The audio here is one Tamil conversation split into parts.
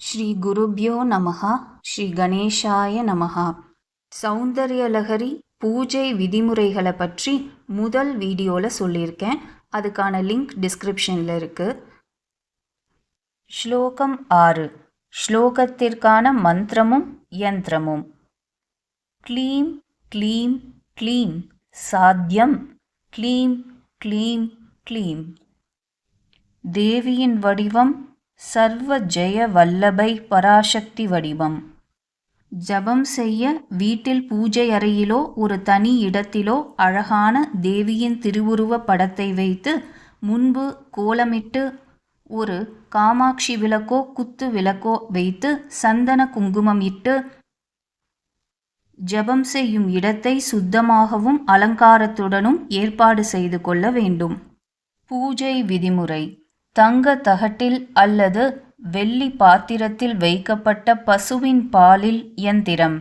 ஸ்ரீ குருப்யோ நமஹா ஸ்ரீ கணேஷாய நமஹா. சௌந்தர்யலகரி பூஜை விதிமுறைகளை பற்றி முதல் வீடியோவில் சொல்லியிருக்கேன். அதுக்கான லிங்க் டிஸ்கிரிப்ஷனில் இருக்குது ஸ்லோகம் ஆறு. ஸ்லோகத்திற்கான மந்திரமும் யந்திரமும். க்ளீம் க்ளீம் க்ளீம். சாத்தியம் க்ளீம் க்ளீம் க்ளீம். தேவியின் வடிவம் சர்வ ஜெய வல்லபை பராசக்தி வடிவம். ஜபம் செய்ய வீட்டில் பூஜை அறையிலோ ஒரு தனி இடத்திலோ அழகான தேவியின் திருவுருவ படத்தை வைத்து முன்பு கோலமிட்டு ஒரு காமாட்சி விளக்கோ குத்து விளக்கோ வைத்து சந்தன குங்குமம் இட்டு ஜபம் செய்யும் இடத்தை சுத்தமாகவும் அலங்காரத்துடனும் ஏற்பாடு செய்து கொள்ள வேண்டும். பூஜை விதிமுறை. தங்க தகட்டில் அல்லது வெள்ளி பாத்திரத்தில் வைக்கப்பட்ட பசுவின் பாலில் இயந்திரம்.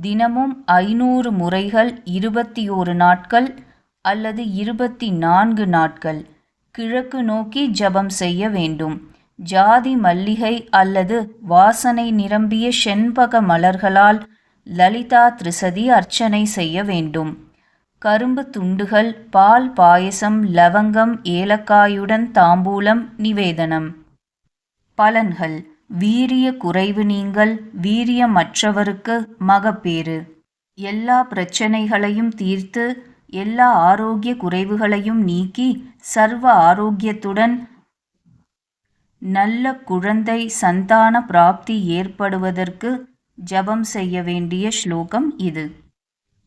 தினமும் ஐநூறு முறைகள் இருபத்தி ஓரு நாட்கள் அல்லது இருபத்தி நான்கு நாட்கள். கிழக்கு நோக்கி ஜபம் செய்ய வேண்டும். ஜாதி மல்லிகை அல்லது வாசனை நிரம்பிய செண்பக மலர்களால் லலிதா திரிசதி அர்ச்சனை செய்ய வேண்டும். கரும்பு துண்டுகள் பால் பாயசம் லவங்கம் ஏலக்காயுடன் தாம்பூலம் நிவேதனம். பலன்கள். வீரிய குறைவு நீங்கள் வீரியமற்றவருக்கு மகப்பேறு. எல்லா பிரச்சனைகளையும் தீர்த்து எல்லா ஆரோக்கிய குறைவுகளையும் நீக்கி சர்வ ஆரோக்கியத்துடன் நல்ல குழந்தை சந்தான பிராப்தி ஏற்படுவதற்கு ஜபம் செய்ய வேண்டிய ஸ்லோகம் இது.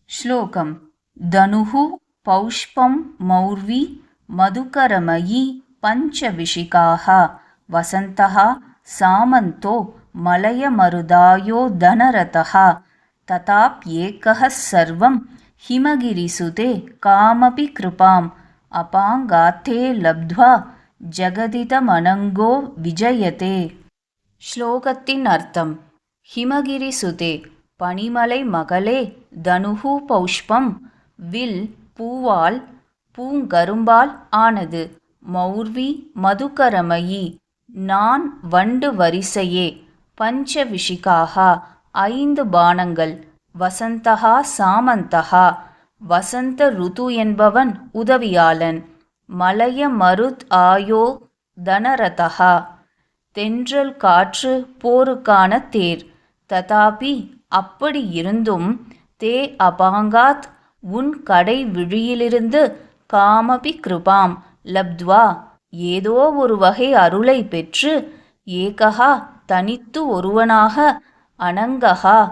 ஸ்லோகம். தனுஹு பௌஷ்பம் மௌர்வி மதுகரமயி பஞ்சவிஷிகாः वसन्तः सामन्तो मलयमरुदायो धनरथः तथाप्येकः सर्वं हिमगिरिसुते कामपि कृपाम् अपाङ्गात्ते लब्ध्वा ஜெகதிதமனங்கோ விஜயதே ஸ்லோகத்தின் அர்த்தம் ஹிமகிரி சுதே பனிமலை மகளே தனுகு பௌஷ்பம் வில் பூவால் பூங்கரும்பால் ஆனது. மௌர்வி மதுகரமயி நான் வண்டு வரிசையே பஞ்சவிஷிகாகா ஐந்து பானங்கள் வசந்தகா சாமந்தகா வசந்த ருது என்பவன் உதவியாளன் மலய மருத் ஆயோ தனரதகா தென்றல் காற்று போருக்கான தேர் ததாபி அப்படி இருந்தும் தே அபாங்காத் உன் கடை விழியிலிருந்து காமபி கிருபாம் லப்த்வா ஏதோ ஒரு வகை அருளை பெற்று ஏகஹா தனித்து ஒருவனாக அனங்கஹா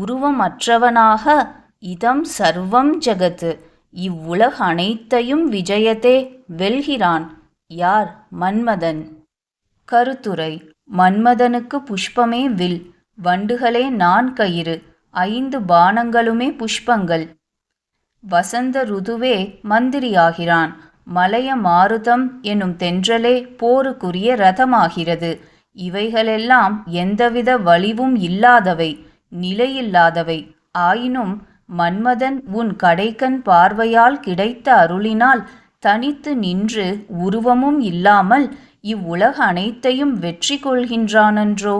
உருவமற்றவனாக இதம் சர்வம் ஜகத்து. இவ்வுலக அனைத்தையும் விஜயத்தே வெல்கிறான். யார்? மன்மதன். கருத்துரை மன்மதனுக்கு புஷ்பமே வில். வண்டுகளே நான் கயிறு. ஐந்து பானங்களுமே புஷ்பங்கள். வசந்த ருதுவே மந்திரியாகிறான். மலைய மாருதம் எனும் தென்றலே போருக்குரிய ரதமாகிறது. இவைகளெல்லாம் எந்தவித வலிவும் இல்லாதவை நிலையில்லாதவை. ஆயினும் மன்மதன் உன் கடைக்கண் பார்வையால் கிடைத்த அருளினால் தனித்து நின்று உருவமும் இல்லாமல் இவ்வுலக அனைத்தையும் வெற்றி கொள்கின்றானன்றோ?